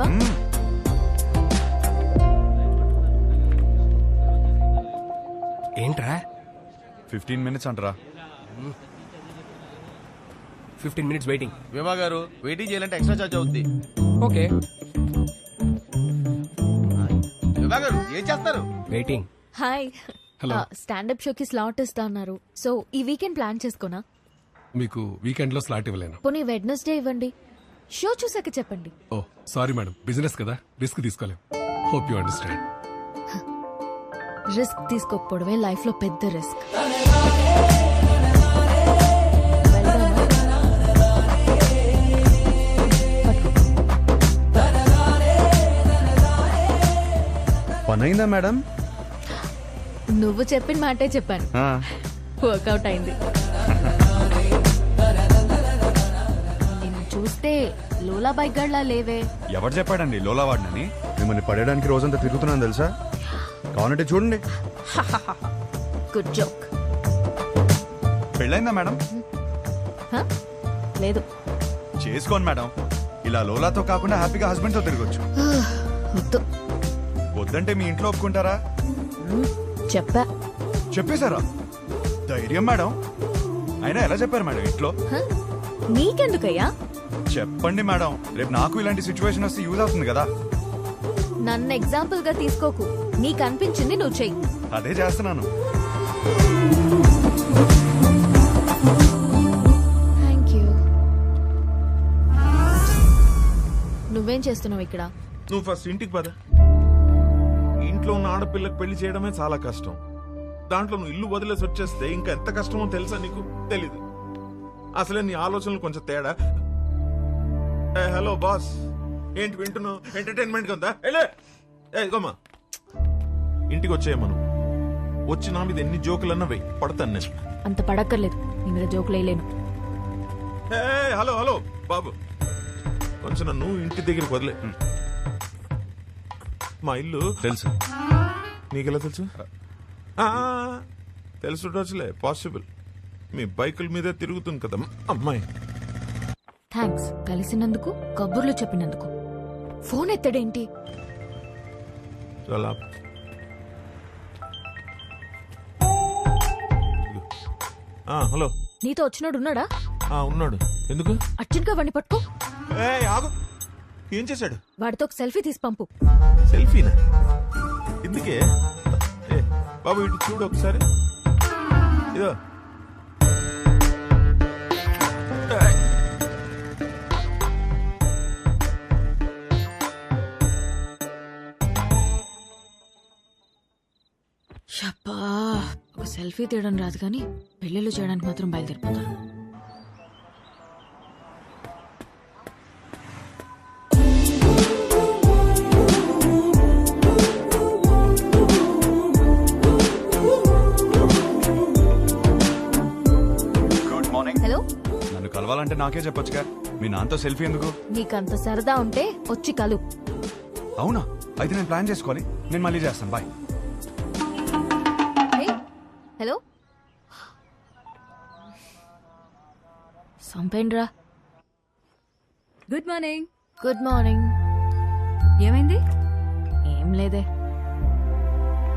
వచ్చేసావా ఏంట్రా? Fifteen minutes అంటరా. Fifteen minutes waiting. విమా గారు వెయిటింగ్ చేయాలంటే ఎక్స్ట్రా చార్జ్ అవుద్ది. ఓకే. విమా గారు ఏం చేస్తారు? వెయిటింగ్. హాయ్. స్టాండప్ షోకి స్లాట్ ఇస్తా అన్నారు. సో ఈ వీకెండ్ ప్లాన్ చేసుకోనా? మీకు వీకెండ్లో స్లాట్ ఇవ్వలేను. పోనీ వెడ్నెస్డే ఇవ్వండి. షో చూసాక చెప్పండి. ఓ సారీ మేడం. బిజినెస్ కదా. Risk తీసుకోలేం. Hope you understand. Risk తీసుకోకపోవడమే లైఫ్లో పెద్ద రిస్క్. పని అయిందా మేడం? నువ్వు చెప్పిన మాటే చెప్పాను. వర్కౌట్ అయింది. చూస్తే లోలా బైక్ గడ్లా లేవే. ఎవరు చెప్పాడండి లోలా వాడినని? మిమ్మల్ని పడేయడానికి రోజంతా తిరుగుతున్నాను తెలుసా? కావాలంటే చూడండి. గుడ్ జోక్ పెళ్ళైందా మేడం? లేదు. చేసుకోండి మేడం. ఇలా లోలాతో కాకుండా హ్యాపీగా హస్బెండ్తో తిరగొచ్చు వద్దు. వద్దంటే మీ ఇంట్లో ఒప్పుకుంటారా? చెప్పా. చెప్పేశారా? ధైర్యం మేడం. అయినా ఎలా చెప్పారు మేడం ఇంట్లో? హ? నీకెందుకయ్యా? చెప్పండి మేడం. రేపు నాకు ఇలాంటి సిచ్యువేషన్ వస్తే యూజ్ అవుతుంది కదా. నన్ను ఎగ్జాంపుల్గా తీసుకోకు. నీకు అనిపించింది నువ్వు చెయ్యి. అదే చేస్తున్నాను. థ్యాంక్ యూ నువ్వేం చేస్తున్నావు ఇక్కడ? నువ్వు ఫస్ట్ ఇంటికి పద. ఇంట్లో ఉన్న ఆడపిల్లకి పెళ్ళి చేయడమే చాలా కష్టం. దాంట్లో నువ్వు ఇల్లు వదిలేసి వచ్చేస్తే ఇంకా ఎంత కష్టమో తెలుసా నీకు? తెలీదు. అసలే నీ ఆలోచనలు కొంచెం తేడా. ఏ, హలో బాస్. ఏంటి వింటున్నావు? ఎంటర్టైన్మెంట్ ఉందా? ఏలే ఏ ఇదిగోమ్మా. ఇంటికి వచ్చేయ మనం వచ్చి నా మీద ఎన్ని జోకులన్నా వెయ్యి పడతాను నేను. అంత పడక్కర్లేదు. నీ మీద జోకులు వేయలేను. ఏ, హలో హలో బాబు. కొంచెం నన్ను ఇంటి దగ్గరికి వదిలే. మా ఇల్లు. తెలుసు. నీకెలా తెలుసు? ఆ, తెలుసుండొచ్చులే పాసిబుల్ మీ బైకుల మీదే తిరుగుతుంది కదా అమ్మాయి. థ్యాంక్స్ కలిసినందుకు కబుర్లు చెప్పినందుకు. ఫోన్ ఎత్తడేంటి? ఆ, హలో. నీతో వచ్చినోడు ఉన్నాడా? ఆ, ఉన్నాడు. ఎందుకు? అర్జున్గా వాడిని పట్టుకో. ఏ ఆగు. ఏం చేశాడు? వాడితో ఒక సెల్ఫీ తీసి పంపు. సెల్ఫీనా? ఎందుకే? ఏ బాబు ఇటు చూడు ఒకసారి. ఇదో. ఒక సెల్ఫీ తీయడం రాదు కానీ పెళ్ళిళ్ళు చేయడానికి మాత్రం బయలుదేరిపోతాను గుడ్ మార్నింగ్ హలో నన్ను కలవాలంటే నాకే చెప్పొచ్చుగా. మీ నాన్నతో సెల్ఫీ ఎందుకు? నీకంత సరదా ఉంటే వచ్చి కలు. అవునా? అయితే నేను ప్లాన్ చేసుకోవాలి. నేను మళ్ళీ చేస్తాను. Bye hello? సంపేండ్రా. Good morning. Good morning. ఏమైంది? ఏం లేదే.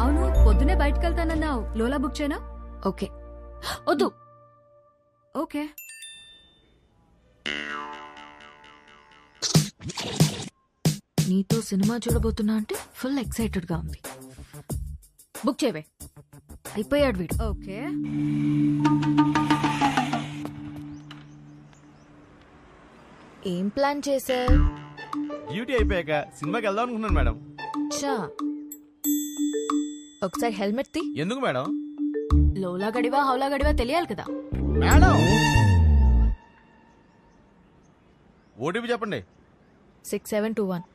అవును పొద్దునే బయటకు వెళ్తానన్నావు లోలా బుక్ చేయనా? ఓకే. వద్దు. ఓకే. నీతో సినిమా చూడబోతున్నా అంటే ఫుల్ ఎక్సైటెడ్గా ఉంది. బుక్ చేయవే. అయిపోయాడు వీడు. ఓకే. ఏం ప్లాన్ చేశా డ్యూటీ అయిపోయాక సినిమాకి వెళ్దాం అనుకున్నాను మేడం. చా ఒకసారి హెల్మెట్ తీ. ఎందుకు మేడం? లోలా గడివా హౌలా గడివా తెలియాలి కదా. మేడం! ఓటీపీ చెప్పండి. Six seven two one.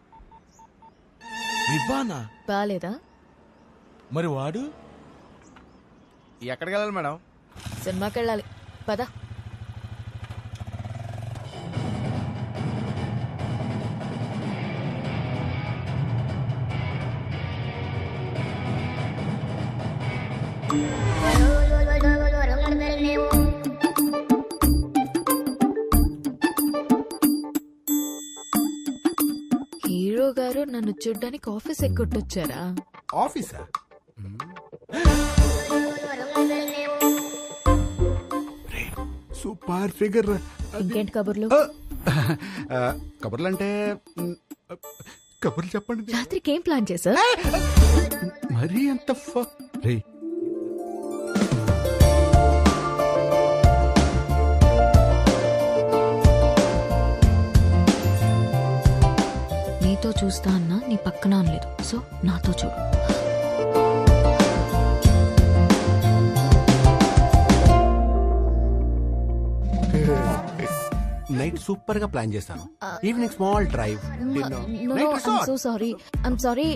విభానా బాగాలేదా మరి వాడు? ఎక్కడికి వెళ్ళాలి మేడం? సినిమాకి వెళ్ళాలి. పద. హీరో గారు నన్ను చూడ్డానికి ఆఫీస్ ఎక్కొట్టొచ్చారా? ఆఫీసా? Super figure. ఇంకేంటి కబుర్లు? కబుర్లు అంటే కబుర్లు చెప్పండి. రాత్రికి ఏం ప్లాన్ చేసా మరీ అంత రే. నీతో చూస్తా అన్నా నీ పక్కన అనలేదు. సో నాతో చూడు. నైట్ సూపర్గా ప్లాన్ చేస్తాను evening small drive. So sorry I'm sorry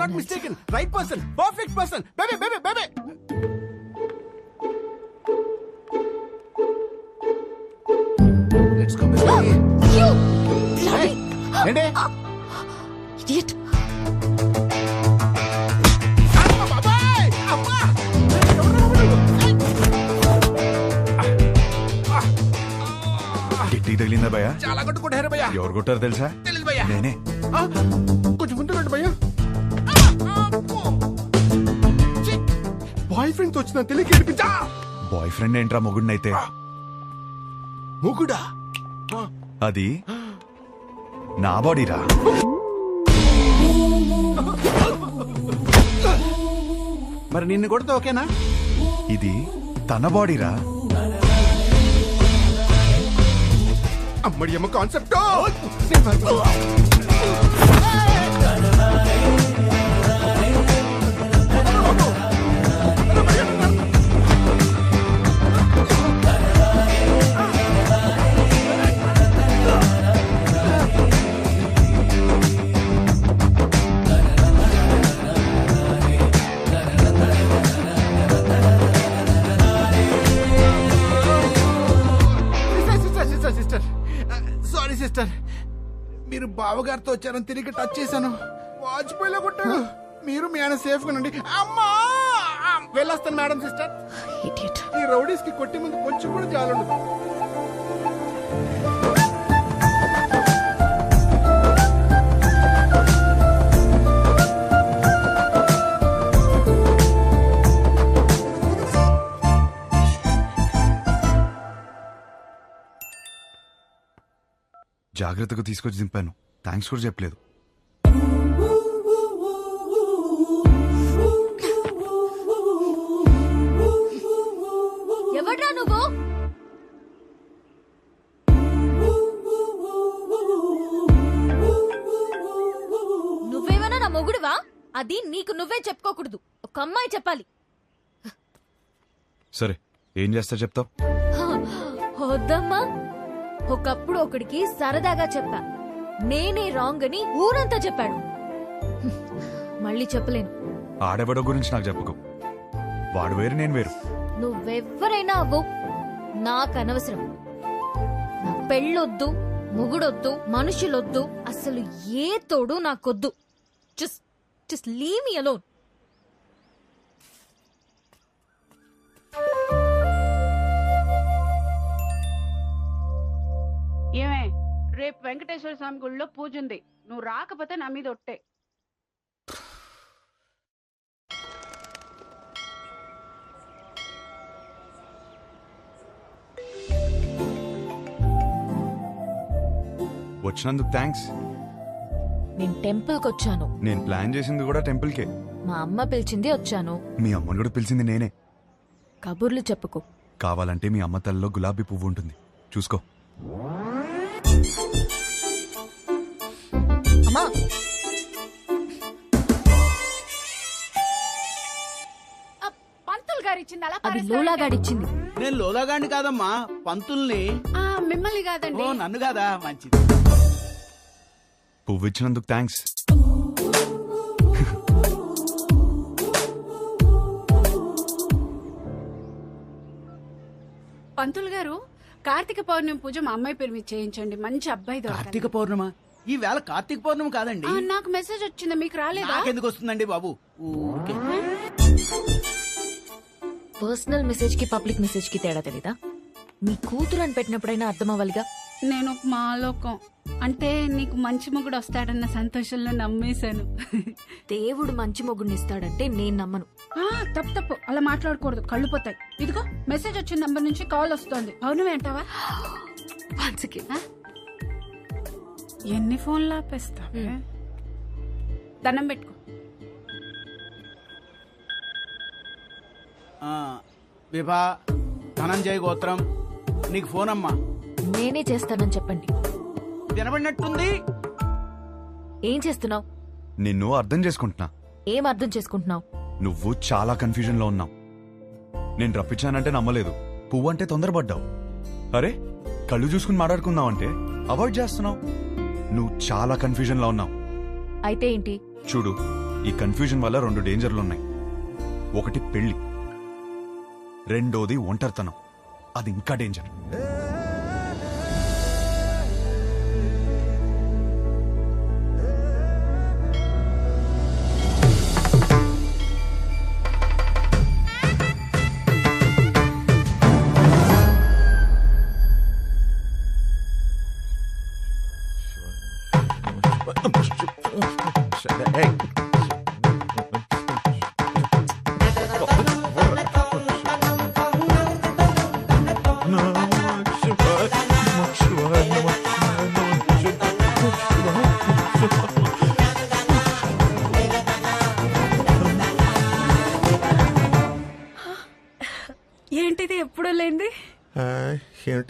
not mistaken right person perfect person baby baby baby let's come ఏంటి? గిట్టి తగిలిందా భయ చాలా కొట్టుకుంటారు భయ్యా. ఎవరు కొట్టారు తెలుసా? తెలియదు భయ్యా. నేనే. కొంచెం ముందు రండి భయ్యా. బాయ్ ఫ్రెండ్స్ వచ్చిన తెలియక ఏడిపించా బాయ్ ఫ్రెండ్ ఏంట్రా మొగుడినైతే? ముగుడా? అది నా బాడీరా. మరి నిన్ను కొడితే ఓకేనా? ఇది తన బాడీరా. అమ్మడి అమ్మ కాన్సెప్ట్ సిస్టర్ మీరు బావగారితో వచ్చారని తిరిగి టచ్ చేశాను. వాజ్పేయిలో కొట్టాడు. మీరు మీ ఆయన సేఫ్గా ఉండండి. అమ్మా! వెళ్ళొస్తాను మేడం సిస్టర్. ఈ రౌడీస్కి కొట్టి ముందు కొంచెం కూడా చాలండు జాగ్రత్తగా తీసుకొచ్చి దింపాను. థ్యాంక్స్ కూడా చెప్పలేదు. ఎవడ్రా నువ్వు? నువ్వేమైనా నా మొగుడువా? అది నీకు నువ్వే చెప్పుకోకూడదు. ఒక అమ్మాయి చెప్పాలి. సరే ఏం చేస్తా చెప్తావు? వద్దమ్మా. ఒకప్పుడు ఒకడికి సరదాగా చెప్పా. నేనే రాంగ్ అని ఊరంతా చెప్పాడు. మళ్ళీ చెప్పలేను. ఆడెవడో గురించి నాకు చెప్పకు. వాడు వేరు నేను వేరు. నువ్వెవ్వరైనా అవ్వు. నాకు అనవసరం. నా పెళ్ళొద్దు ముగుడొద్దు మనుషులొద్దు అసలు ఏ తోడు నాకొద్దు. Just just leave me alone ఏమే? రేపు వెంకటేశ్వర స్వామి గుళ్ళో పూజ ఉంది. నువ్వు రాకపోతే నా మీద ఒట్టే. వచ్చినందుకు థ్యాంక్స్ నేను టెంపుల్కి వచ్చాను. నేను ప్లాన్ చేసింది కూడా టెంపుల్కే. మా అమ్మ పిలిచింది వచ్చాను. మీ అమ్మని కూడా పిలిచింది నేనే. కబుర్లు చెప్పుకో. కావాలంటే మీ అమ్మ తల్లిలో గులాబీ పువ్వు ఉంటుంది. చూసుకో. అమ్మా. పంతులు గారు ఇచ్చింది అలా అది నేను లోలాగాండి కాదమ్మా పంతుల్ని. ఆ, మిమ్మల్ని కాదండి. ఓ నన్ను కాదా? మంచిది. పువ్వు ఇచ్చినందుకు థ్యాంక్స్ పంతులు గారు కార్తీక పౌర్ణమి పూజ మా అమ్మాయి పేరు మీద చేయించండి. మంచి అబ్బాయి. కార్తీక పౌర్ణమ? ఈ వేళ కార్తీక పౌర్ణమి కాదండి. ఆ, నాకు మెసేజ్ వచ్చింది? మీకు రాలేదా? నాకెందుకు వస్తుందండి బాబు? ఊరికే. పర్సనల్ మెసేజ్కి పబ్లిక్ మెసేజ్కి తేడా తెలీదా? మీ కూతురు అని పెట్టినప్పుడైనా అర్థం అవ్వాలిగా నేను ఒక మాలోకం. అంటే నీకు మంచి మొగుడు వస్తాడన్న సంతోషంలో నమ్మేశాను. దేవుడు మంచి మొగుడిని ఇస్తాడంటే నేను నమ్మను. ఆ, తప్పు తప్పు. అలా మాట్లాడకూడదు. కళ్ళు పోతాయి. ఇదిగో మెసేజ్ వచ్చిన నంబర్ నుంచి కాల్ వస్తోంది. అవును అంటావా? Once again. ఎన్ని ఫోన్లు ఆపేస్తావే? దండం పెట్టుకో. ఆ, విభా ధనంజయ్ గోత్రం నీకు ఫోన్ అమ్మా నేనే చేస్తానని చెప్పండి. వినబడినట్టుంది? ఏం చేస్తున్నావు? నిన్ను అర్థం చేసుకుంటున్నా. ఏం అర్థం చేసుకుంటున్నావు? నువ్వు చాలా కన్ఫ్యూజన్లో ఉన్నావు. నేను రప్పించానంటే నమ్మలేదు. పువ్వు అంటే తొందరపడ్డావు. అరే కళ్ళు చూసుకుని మాట్లాడుకుందామంటే అవాయిడ్ చేస్తున్నావు. నువ్వు చాలా కన్ఫ్యూజన్లో ఉన్నావు. అయితే ఏంటి? చూడు ఈ కన్ఫ్యూజన్ వల్ల రెండు డేంజర్లు ఉన్నాయి. ఒకటి పెళ్ళి రెండోది ఒంటరితనం. అది ఇంకా డేంజర్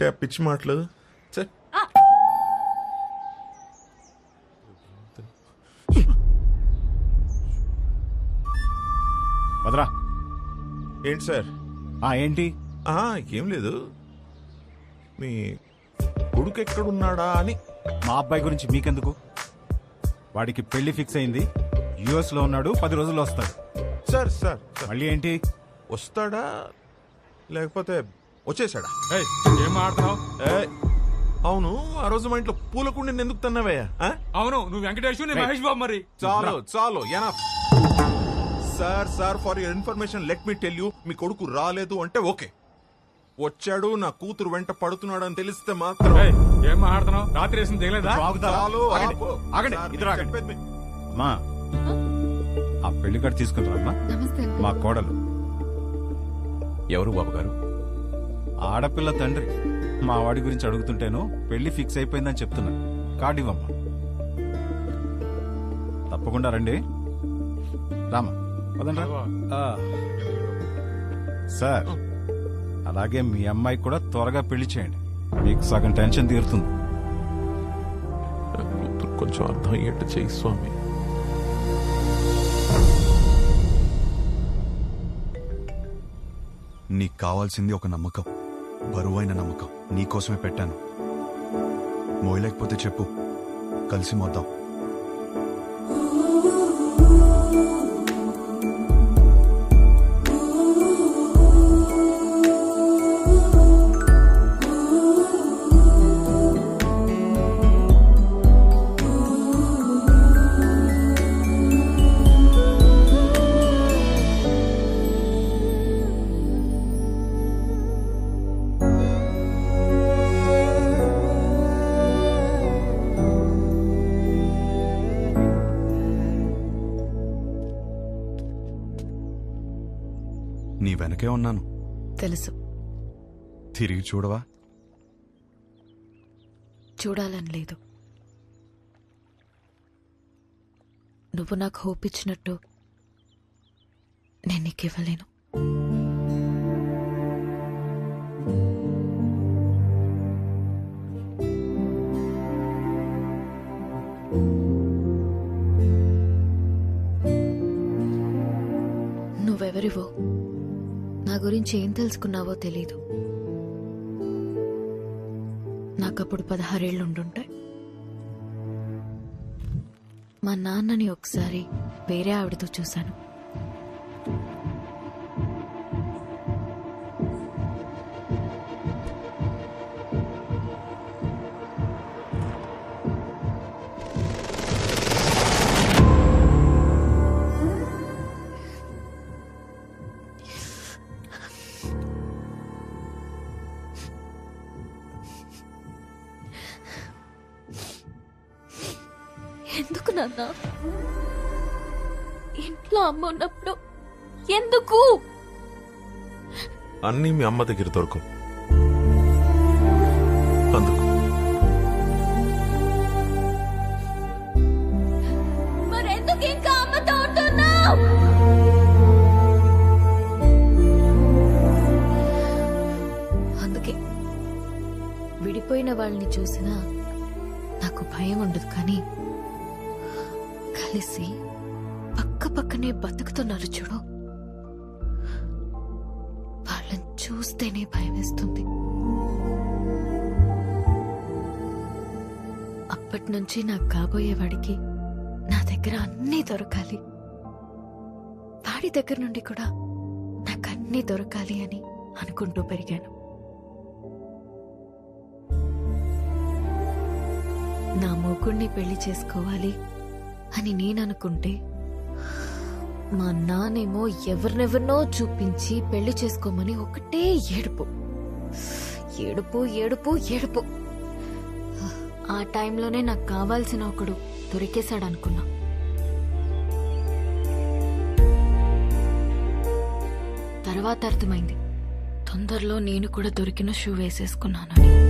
ఏమిటి ఆ పిచ్చి మాటలు? ఛే. వదరా ఏంటి సార్? ఆ ఏంటి? ఆ, ఏం లేదు. మీ కొడుకు ఎక్కడున్నాడా అని. మా అబ్బాయి గురించి మీకెందుకు? వాడికి పెళ్ళి ఫిక్స్ అయింది. యుఎస్లో ఉన్నాడు పది రోజుల్లో వస్తాడు. సార్ సార్ సార్, మళ్ళీ ఏంటి? వస్తాడా? లేకపోతే వచ్చేసాడా ఏయ్, ఏం మాడుతున్నావు ఏయ్, అవును ఆ రోజు మా ఇంట్లో పూల కుండీని ఎందుకు తన్నావయ్యా ఆ? అవును నువ్వు వెంకటేష్ నేను మహేష్ బాబు మరి చాలు చాలు enough sir sir for your information let me tell you మీ కొడుకు రాలేదు అంటే ఓకే వచ్చాడు నా కూతురు వెంట పడుతున్నాడు అని తెలిస్తే మాత్రం ఏయ్, ఏం మాడుతున్నావు రాత్రి వేసింది దిగలేదా ఆగుతారా? చాలు ఆగండి. ఆపు. ఆగండి, సార్, ఇద్దరు ఆగండి. చెప్పేది మీ- అమ్మా ఆ పెళ్ళి కార్డు తీసుకుంటారమ్మా నమస్తే మా కోడలు ఎవరు బాబు గారు ఆడపిల్ల తండ్రి. మా వాడి గురించి అడుగుతుంటేను పెళ్ళి ఫిక్స్ అయిపోయిందని చెప్తున్నా. కార్డు ఇవ్వమ్మా తప్పకుండా రండి. రామా పదండి రా. ఆ. సార్ అలాగే మీ అమ్మాయి కూడా త్వరగా పెళ్ళి చేయండి. మీకు సగం టెన్షన్ తీరుతుంది. కొంచెం అర్థం అయ్యేట్టు చేయి స్వామి. నీకు కావాల్సింది ఒక నమ్మకం. బరువైన నమ్మకం నీకోసమే పెట్టాను. మోయలేకపోతే చెప్పు. కలిసి మోద్దాం. వెనకే ఉన్నాను. తెలుసు. తిరిగి చూడవా? చూడాలని లేదు. నువ్వు నాకు హోప్ ఇచ్చినట్టు నేను నీకు ఇవ్వలేను. గురించి ఏం తెలుసుకున్నావో తెలీదు. నాకప్పుడు పదహారేళ్ళు ఉండుంటాయి మా నాన్నని ఒకసారి వేరే ఆవిడతో చూశాను. ఎందుకు నాన్న? ఇంట్లో అమ్మ ఉన్నప్పుడు ఎందుకు? అన్నీ మీ అమ్మ దగ్గర దొరకవు. అందుకు. మరెందుకు ఇంకా అమ్మతో ఉంటున్నావు? అందుకే విడిపోయిన వాళ్ళని చూసినా నాకు భయం ఉండదు కానీ కలిసి పక్క పక్కనే బతుకుతున్నారు చూడు. వాళ్ళని చూస్తేనే భయం వేస్తుంది. అప్పటి నుంచి నాకు కాబోయేవాడికి నా దగ్గర అన్నీ దొరకాలి. వాడి దగ్గర నుండి కూడా నాకు అన్నీ దొరకాలి అని అనుకుంటూ పెరిగాను. నా మొగుణ్ణి పెళ్ళి చేసుకోవాలి. అని నేను అనుకుంటే మా నానేమో ఎవరినెవరినో చూపించి పెళ్ళి చేసుకోమని ఒకటే ఏడుపు. ఏడుపు ఏడుపు ఏడుపు. ఆ టైంలోనే నాకు కావాల్సిన ఒకడు దొరికేశాడు అనుకున్నా తర్వాత అర్థమైంది. తొందరలో నేను కూడా దొరికిన షూ వేసేసుకున్నానని.